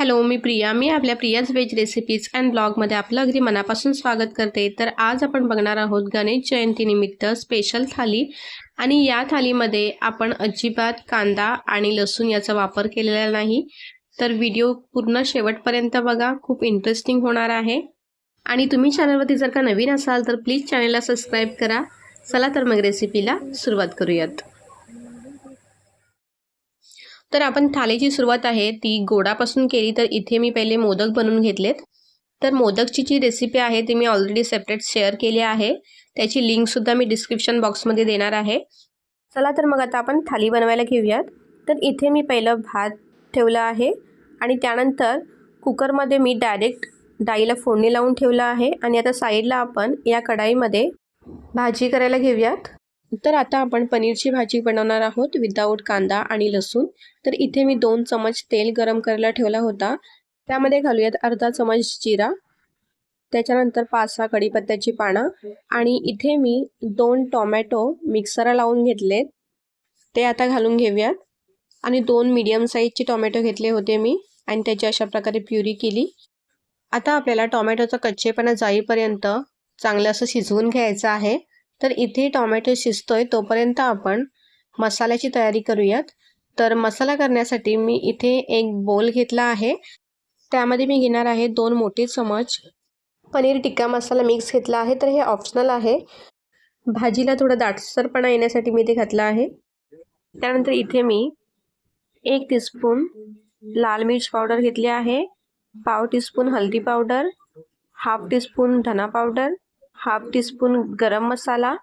Hello मी प्रिया. मी आपल्या Priya's veg recipes and ब्लॉगमध्ये आपलं अगदी मनापासून स्वागत करते. तर आज आपण बघणार आहोत गणेश जयंतीनिमित्त स्पेशल थाली. आणि या थालीमध्ये आपण अजिबात कांदा आणि लसूण याचा वापर केलेला नाही. तर व्हिडिओ पूर्ण शेवटपर्यंत बघा. खूप इंटरेस्टिंग होणार आहे. आणि तुम्ही चॅनलवरती जर का नवीन असाल तर प्लीज चॅनलला सबस्क्राईब करा. चला तर मग रेसिपीला सुरुवात करूयात. तर आपण थालीची सुरुवात आहे ती गोडापासून केली तर इथे मी पहिले मोदक बनवून घेतलेत. तर मोदकची जी रेसिपी आहे ती मी ऑलरेडी सेपरेट शेअर केली आहे. त्याची लिंकसुद्धा मी डिस्क्रिप्शन बॉक्समध्ये देणार आहे. चला तर मग आता आपण थाली बनवायला घेऊयात. तर इथे मी पहिलं भात ठेवलं आहे आणि त्यानंतर कुकरमध्ये मी डायरेक्ट डाळीला फोडणी लावून ठेवलं आहे. आणि आता साईडला आपण या कढाईमध्ये भाजी करायला घेऊयात. तर आता आपण पनीरची भाजी बनवणार आहोत विदाऊट कांदा आणि लसूण. तर इथे मी दोन चमच तेल गरम करायला ठेवला होता. त्यामध्ये घालूयात अर्धा चमच जिरा त्याच्यानंतर पाच सहा कढीपत्त्याची पानं आणि इथे मी दोन टोमॅटो मिक्सरला लावून घेतलेत. ते आता घालून घेऊयात. आणि दोन मीडियम साईजचे टोमॅटो घेतले होते मी आणि त्याची अशा प्रकारे प्युरी केली. आता आपल्याला टोमॅटोचा कच्चेपणा जाईपर्यंत चांगलं असं शिजवून घ्यायचं आहे. तर इथे टोमॅटो शिजतोय तोपर्यंत आपण मसाल्याची तयारी करूयात. तर मसाला करण्यासाठी मी इथे एक बोल घेतला आहे. त्यामध्ये मी घेणार आहे दोन मोठे चमच. पनीर टिक्का मसाला मिक्स घेतला आहे तर हे ऑप्शनल आहे. भाजीला थोडं दाटसरपणा येण्यासाठी मी ते घातलं आहे. त्यानंतर इथे मी एक टीस्पून लाल मिर्च पावडर घेतली आहे. पाव टीस्पून हळदी पावडर हाफ टीस्पून धना powder half teaspoon garam masala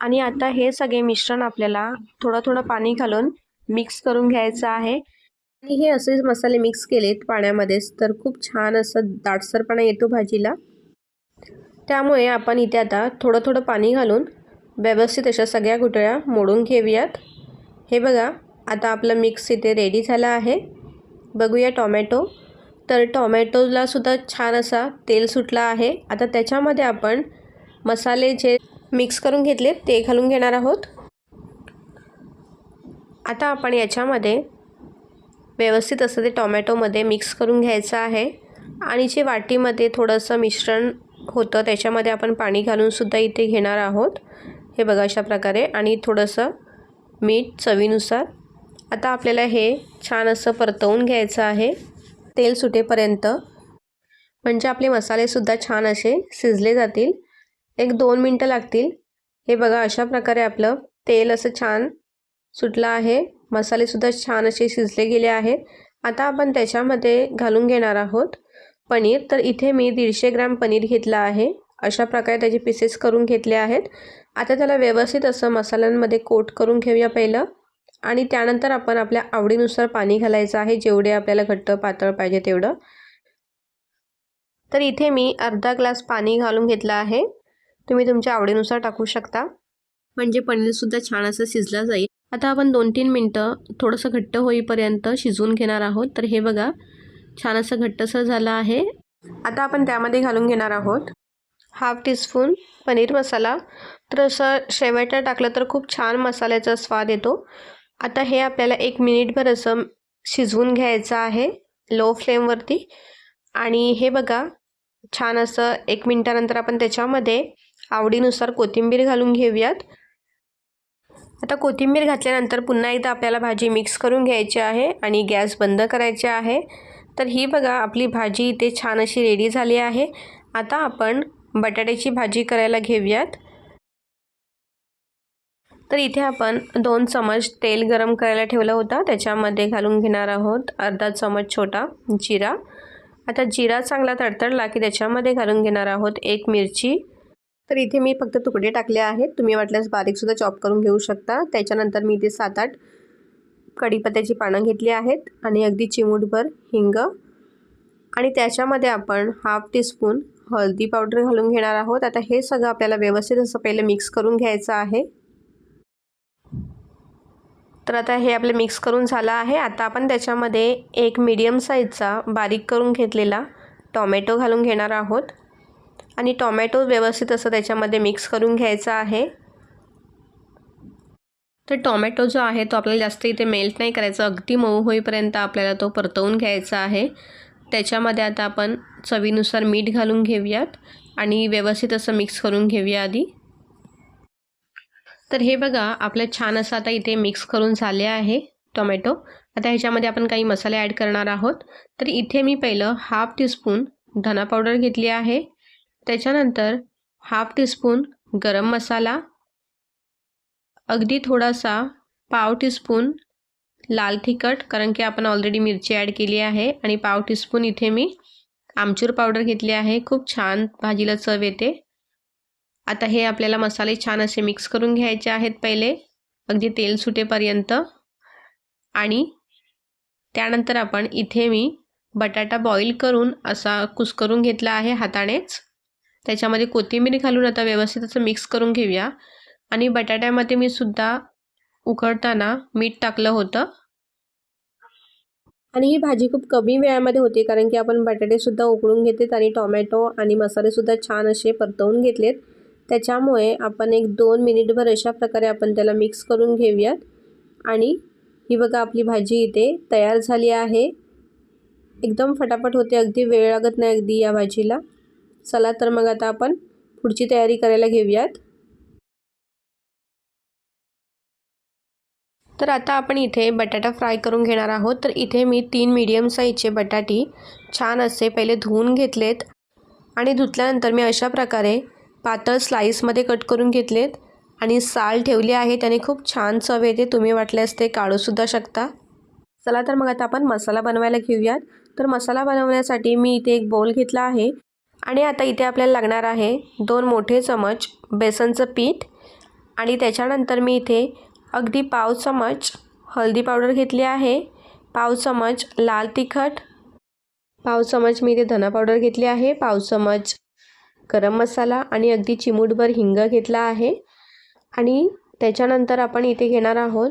आणि आता हे सगळे मिश्रण आपल्याला थोडं थोडं पाणी घालून मिक्स करून घ्यायचं आहे. आणि हे असेच मसाले मिक्स केलेत पाण्यामध्येच तर खूप छान असं दाटसरपणा येतो भाजीला. त्यामुळे आपण इथे आता थोडं थोडं पाणी घालून व्यवस्थित अशा सगळ्या गुटळ्या मोडून घेऊयात. हे बघा आता आपलं मिक्स इथे रेडी झालं आहे. बघूया टॉमॅटो. तर टॉमॅटोला सुद्धा छान असा तेल सुटला आहे. आता त्याच्यामध्ये आपण मसाले जे मिक्स करून घेतले ते घालून घेणार आहोत. आता आपण याच्यामध्ये व्यवस्थित असं ते टॉमॅटोमध्ये मिक्स करून घ्यायचं आहे. आणि जे वाटीमध्ये थोडंसं मिश्रण होतं त्याच्यामध्ये आपण पाणी घालूनसुद्धा इथे घेणार आहोत. हे बघा अशा प्रकारे. आणि थोडंसं मीठ चवीनुसार. आता आपल्याला हे छान असं परतवून घ्यायचं आहे. तेल सुटेपर्यंत. म्हणजे आपले मसालेसुद्धा छान असे शिजले जातील. एक दोन मिनटं लागतील. हे बघा अशा प्रकारे आपलं तेल असं छान सुटलं आहे. मसालेसुद्धा छान असे शिजले गेले आहेत. आता आपण त्याच्यामध्ये घालून घेणार आहोत पनीर. तर इथे मी दीडशे ग्रॅम पनीर घेतलं आहे. अशा प्रकारे त्याचे पीसेस करून घेतले आहेत. आता त्याला व्यवस्थित असं मसाल्यांमध्ये कोट करून घेऊया पहिलं. आणि त्यानंतर आपण आपल्या आवडीनुसार पाणी घालायचं आहे. जेवढे आपल्याला घट्ट पातळ पाहिजे तेवढं. तर इथे मी अर्धा ग्लास पाणी घालून घेतलं आहे. तुम्ही तुमच्या आवडीनुसार टाकू शकता. म्हणजे पनीरसुद्धा छान असं शिजलं जाईल. आता आपण दोन तीन मिनटं थोडंसं घट्ट होईपर्यंत शिजवून घेणार आहोत. तर हे बघा छान असं घट्टसर झालं आहे. आता आपण त्यामध्ये घालून घेणार आहोत हाफ टीस्पून पनीर मसाला. तर असं शेवटला टाकलं तर खूप छान मसाल्याचा स्वाद येतो. आता हे आपल्याला एक मिनिटभर असं शिजवून घ्यायचं आहे लो फ्लेमवरती आणि हे बघा छान असं एक मिनटानंतर आपण त्याच्यामध्ये आवडीनुसार कोथिंबीर घालून घेऊयात. आता कोथिंबीर घातल्यानंतर पुन्हा एकदा आपल्याला भाजी मिक्स करून घ्यायची आहे आणि गॅस बंद करायचे आहे. तर ही बघा आपली भाजी इथे छान अशी रेडी झाली आहे. आता आपण बटाट्याची भाजी करायला घेऊयात. तर इथे आपण दोन चमच तेल गरम करायला ठेवलं होतं. त्याच्यामध्ये घालून घेणार आहोत अर्धा चमच छोटा जिरा. आता जिरा चांगला तडतडला की त्याच्यामध्ये घालून घेणार आहोत एक मिरची. तर इथे मी फक्त तुकडे टाकले आहेत. तुम्ही वाटल्यास बारीकसुद्धा चॉप करून घेऊ शकता. त्याच्यानंतर मी इथे सात आठ कढीपत्त्याची पानं घेतली आहेत आणि अगदी चिमूटभर हिंग. आणि त्याच्यामध्ये आपण हाफ टीस्पून हळदी पावडर घालून घेणार आहोत. आता हे सगळं आपल्याला व्यवस्थित असं पहिलं मिक्स करून घ्यायचं आहे. तर आता हे आपलं मिक्स करून झालं आहे. आता आपण त्याच्यामध्ये एक मीडियम साईजचा बारीक करून घेतलेला टॉमॅटो घालून घेणार आहोत. आणि टॉमॅटो व्यवस्थित असं त्याच्यामध्ये मिक्स करून घ्यायचा आहे. तर टॉमॅटो जो आहे तो आपल्याला जास्त इथे मेल्ट नाही करायचा. अगदी मऊ होईपर्यंत आपल्याला तो परतवून घ्यायचा आहे. त्याच्यामध्ये आता आपण चवीनुसार मीठ घालून घेऊयात. आणि व्यवस्थित असं मिक्स करून घेऊया आधी. तर हे बघा आपलं छान असं आता इथे मिक्स करून झाले आहे टोमॅटो. आता ह्याच्यामध्ये आपण काही मसाले ॲड करणार आहोत. तर इथे मी पहिलं हाफ टीस्पून धना पावडर घेतली आहे. त्याच्यानंतर हाफ टीस्पून गरम मसाला. अगदी थोडासा पाव टीस्पून लाल तिखट कारण की आपण ऑलरेडी मिरची ॲड केली आहे. आणि पाव टीस्पून इथे मी आमचूर पावडर घेतली आहे. खूप छान भाजीला चव येते. आता हे आपल्याला मसाले छान असे मिक्स करून घ्यायचे आहेत पहिले. अगदी तेल सुटेपर्यंत. आणि त्यानंतर आपण इथे मी बटाटा बॉईल करून असा कुस्करून घेतला आहे हातानेच. त्याच्यामध्ये कोथिंबीर घालून आता व्यवस्थित असं मिक्स करून घेऊया. आणि बटाट्यामध्ये मी सुद्धा उकळताना मीठ टाकलं होतं. आणि ही भाजी खूप कमी वेळामध्ये होते कारण की आपण बटाटेसुद्धा उकळून घेतलेत आणि टॉमॅटो आणि मसालेसुद्धा छान असे परतवून घेतलेत. त्याच्यामुळे आपण एक दोन मिनिटभर अशा प्रकारे आपण त्याला मिक्स करून घेऊयात. आणि ही बघा आपली भाजी इथे तयार झाली आहे. एकदम फटाफट होते अगदी वेळ लागत नाही अगदी या भाजीला. चला तर मग आता आपण पुढची तयारी करायला घेऊयात. तर आता आपण इथे बटाटा फ्राय करून घेणार आहोत. तर इथे मी तीन मीडियम साईजचे बटाटी छान असे पहिले धुवून घेतलेत. आणि धुतल्यानंतर मी अशा प्रकारे पातळ स्लाईसमध्ये कट करून घेतलेत. आणि साल ठेवली आहे. त्याने खूप छान चव येते. तुम्ही वाटल्यास ते काढूसुद्धा शकता. चला तर मग आता आपण मसाला बनवायला घेऊयात. तर मसाला बनवण्यासाठी मी इथे एक बोल घेतला आहे. आणि आता इथे आपल्याला लागणार आहे दोन मोठे चमच बेसनचं पीठ. आणि त्याच्यानंतर मी इथे अगदी पाव चमच हळदी पावडर घेतली आहे. पाव चमच लाल तिखट. पाव चमच मी इथे धना पावडर घेतली आहे. पाव चमच गरम मसाला आणि अगदी चिमूटभर हिंग घेतला आहे. आणि त्याच्यानंतर आपण इथे घेणार आहोत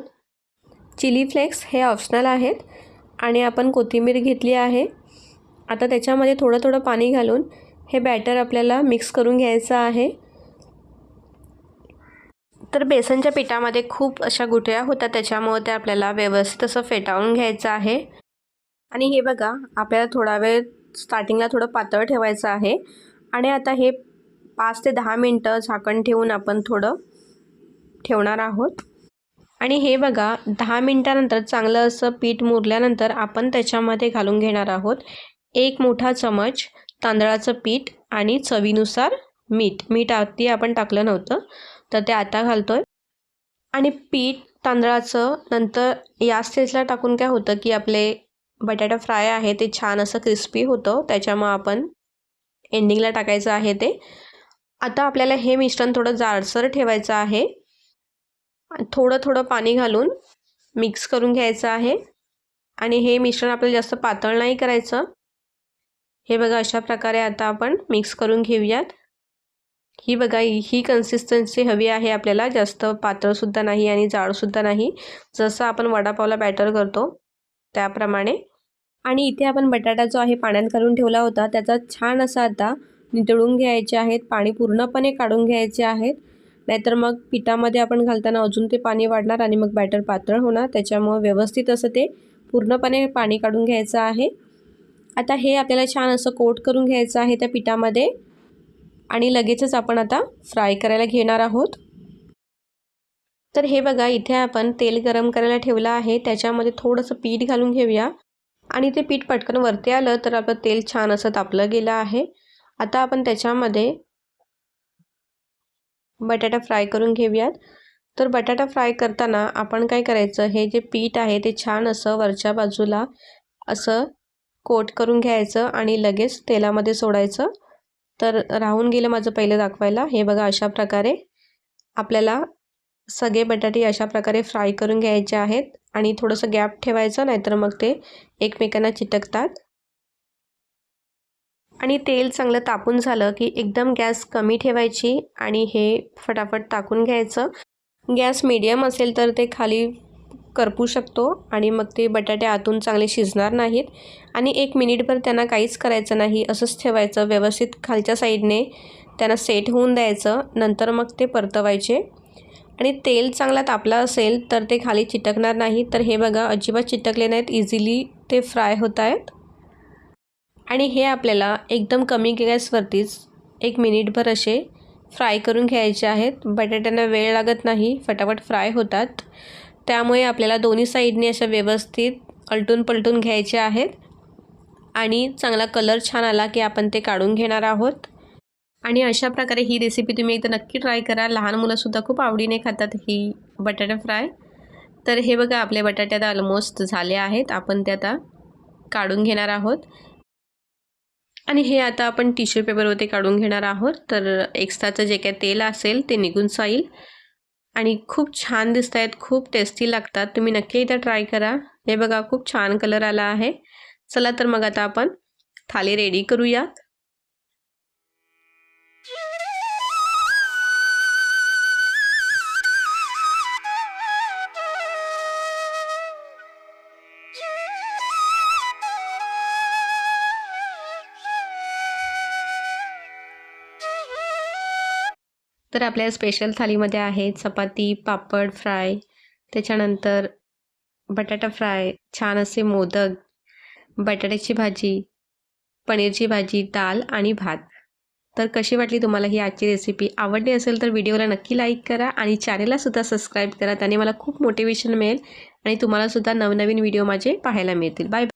चिली फ्लेक्स. हे ऑप्शनल आहेत. आणि आपण कोथिंबीर घेतली आहे. आता त्याच्यामध्ये थोडं थोडं पाणी घालून हे बॅटर आपल्याला मिक्स करून घ्यायचं आहे. तर बेसनच्या पिठामध्ये खूप अशा गुठळ्या होत्या त्याच्यामुळे ते आपल्याला व्यवस्थित असं फेटाळून घ्यायचं आहे. आणि हे बघा आपल्याला थोडा वेळ स्टार्टिंगला थोडं पातळ ठेवायचं आहे. आणि आता हे पाच ते दहा मिनटं झाकण ठेवून आपण थोडं ठेवणार आहोत. आणि हे बघा दहा मिनटानंतर चांगलं असं पीठ मुरल्यानंतर आपण त्याच्यामध्ये घालून घेणार आहोत एक मोठा चमच तांदळाचं पीठ आणि चवीनुसार मीठ. मीठ आधी आपण टाकलं नव्हतं तर ते आता घालतो आहे आणि पीठ तांदळाचं नंतर या स्टेजला टाकून काय होतं की आपले बटाटा फ्राय आहे ते छान असं क्रिस्पी होतं त्याच्यामुळं आपण एंडिंगला टाकायचं आहे ते. आता आपल्याला हे मिश्रण थोडं जाडसर ठेवायचं आहे. थोडं थोडं पाणी घालून मिक्स करून घ्यायचं आहे. आणि हे मिश्रण आपल्याला जास्त पातळ नाही करायचं. हे बघा अशा प्रकारे आता आपण मिक्स करून घेऊयात. ही बघा ही कन्सिस्टन्सी हवी आहे आपल्याला. जास्त पातळसुद्धा नाही आणि जाडसुद्धा नाही. जसं आपण वडापावला बॅटर करतो त्याप्रमाणे. आणि इथे आपण बटाटा जो आहे पाण्यात घालून ठेवला होता त्याचा छान असा आता नितळून घ्यायचे आहेत पाणी पूर्णपणे काढून घ्यायचे आहेत. नाहीतर मग पिठामध्ये आपण घालताना अजून ते पाणी वाढणार आणि मग बॅटर पातळ होणार. त्याच्यामुळं व्यवस्थित असं ते पूर्णपणे पाणी काढून घ्यायचं आहे. आता हे आपल्याला छान असं कोट करून घ्यायचं आहे त्या पिठामध्ये आणि लगेचच आपण आता फ्राय करायला घेणार आहोत. तर हे बघा इथे आपण तेल गरम करायला ठेवलं आहे. त्याच्यामध्ये थोडंसं पीठ घालून घेऊया. आणि ते पीठ पटकन वरती आलं तर आपलं तेल छान असं तापलं गेलं आहे. आता आपण त्याच्यामध्ये बटाटा फ्राय करून घेऊयात. तर बटाटा फ्राय करताना आपण काय करायचं हे जे पीठ आहे ते छान असं वरच्या बाजूला असं कोट करून घ्यायचं आणि लगेच तेलामध्ये सोडायचं. तर राहून गेलं माझं पहिलं दाखवायला. हे बघा अशा प्रकारे आपल्याला सगळे बटाटे अशा प्रकारे फ्राय करून घ्यायचे आहेत. आणि थोडंसं गॅप ठेवायचं नाहीतर मग ते एकमेकांना चिटकतात. आणि तेल चांगलं तापून झालं की एकदम गॅस कमी ठेवायची आणि हे फटाफट टाकून घ्यायचं. गॅस मीडियम असेल तर ते खाली करपू शकतो आणि मग ते बटाटे आतून चांगले शिजणार नाहीत. आणि एक मिनिटभर त्यांना काहीच करायचं नाही असंच ठेवायचं. व्यवस्थित खालच्या साईडने त्यांना सेट होऊन द्यायचं. नंतर मग ते परतवायचे. आणि तेल चांगला तापला असेल तर ते खाली चिटकणार नाही. तर हे बघा अजिबात चिटकले नाहीत. इझिली ते फ्राय होत आहेत. आणि हे आपल्याला एकदम कमी गॅसवरतीच एक मिनिटभर असे फ्राय करून घ्यायचे आहेत. बटाट्यांना वेळ लागत नाही. फटाफट फ्राय होतात. त्यामुळे आपल्याला दोन्ही साईडने अशा व्यवस्थित अलटून पलटून घ्यायचे आहेत. आणि चांगला कलर छान आला की आपण ते काढून घेणार आहोत. आणि अशा प्रकारे ही रेसिपी तुम्ही एकदा नक्की ट्राय करा. लहान मुलंसुद्धा खूप आवडीने खातात ही बटाटा फ्राय. तर हे बघा आपले बटाटे आता ऑलमोस्ट झाले आहेत. आपण ते आता काढून घेणार आहोत. आणि हे आता आपण टिश्यू पेपरवरती काढून घेणार आहोत. तर एक्स्ट्राचं जे काय तेल असेल ते निघून जाईल. आणि खूप छान दिसत आहेत खूप टेस्टी लागतात. तुम्ही नक्की इथं ट्राय करा. हे बघा खूप छान कलर आला आहे. चला तर मग आता आपण थाली रेडी करूयात. तर आपल्या स्पेशल थालीमध्ये आहे चपाती पापड फ्राय त्याच्यानंतर बटाटा फ्राय छान असे मोदक बटाट्याची भाजी पनीरची भाजी दाल आणि भात. तर कशी वाटली तुम्हाला ही आजची रेसिपी आवडली असेल तर व्हिडिओला नक्की लाईक करा आणि चॅनेललासुद्धा सबस्क्राईब करा. त्याने मला खूप मोटिवेशन मिळेल आणि तुम्हालासुद्धा नवनवीन व्हिडिओ माझे पाहायला मिळतील. बाय